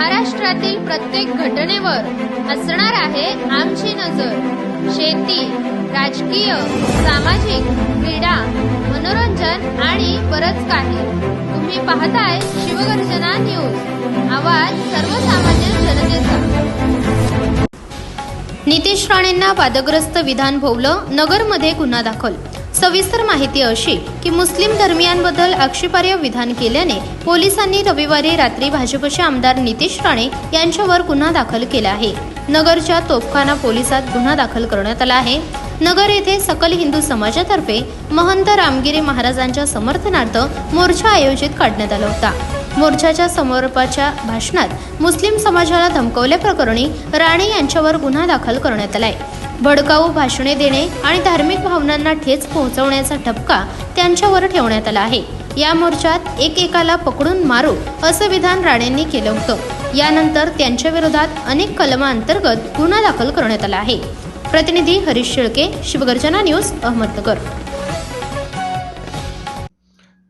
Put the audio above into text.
महाराष्ट्रातील प्रत्येक घटनेवर असणार आहे आमची नजर. शेती राजकीय सामाजिक क्रीडा मनोरंजन आणि बरंच काही. तुम्ही पाहताय शिवगर्जना न्यूज. नितेश राणेंना वादग्रस्त विधान भोवलं नगरमध्ये गुन्हा दाखल. सविस्तर माहिती अशी की मुस्लिम धर्मियांबद्दल आक्षेपार्ह विधान केल्याने पोलिसांनी रविवारी रात्री भाजपचे आमदार नितेश राणे यांच्यावर गुन्हा दाखल केला आहे. नगरच्या तोफखाना पोलिसात गुन्हा दाखल करण्यात आला आहे. नगर येथे सकल हिंदू समाजातर्फे महंत रामगिरी महाराजांच्या समर्थनार्थ मोर्चा आयोजित काढण्यात आला होता. मोर्चाच्या समारोपाच्या भाषणात मुस्लिम समाजाला धमकवल्याप्रकरणी राणे यांच्यावर गुन्हा दाखल करण्यात आलाय. भडकाऊ भाषणे देणे आणि धार्मिक भावनांना ठेच पोहोचवण्याचा ठपका त्यांच्यावर ठेवण्यात आला आहे. या मोर्चात एकेकाला पकडून मारू असं विधान राणेंनी केलं होतं. यानंतर त्यांच्या विरोधात अनेक कलमांतर्गत गुन्हा दाखल करण्यात आला आहे. प्रतिनिधी हरीश शेळके शिवगर्जना न्यूज अहमदनगर.